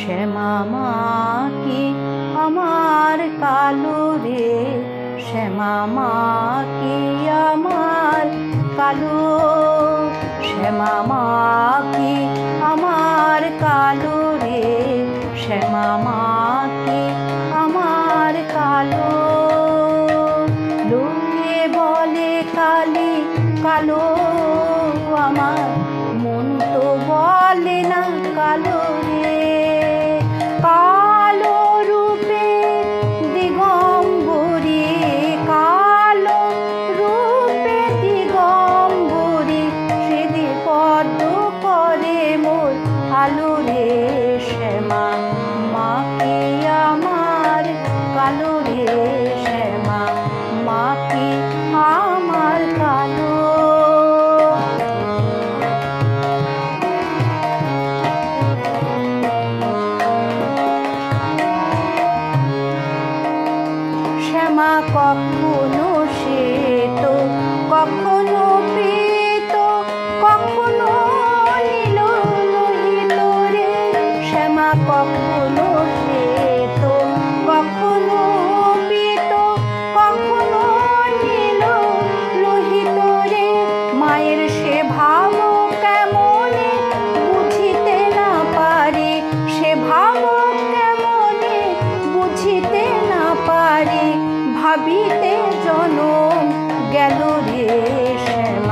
শ্যামা মাকে আমার কালো রে। শ্যামামাকে আমার কালো। শ্যামামাকে শ্যামা কখনো শ্বেত কখনো পে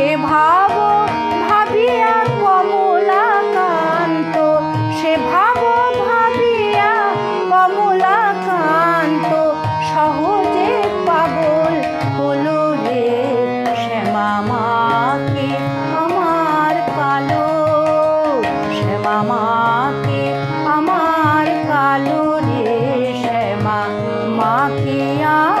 সে ভাব, ভাবিয়া কমলাকান্ত। সে ভাব, ভাবিয়া কমলাকান্ত। সহজে পাগল হলো রে শ্যামামাকে আমার কালো। শ্যামা শ্যামামাকে আমার কালো রে শ্যামা মাকে আর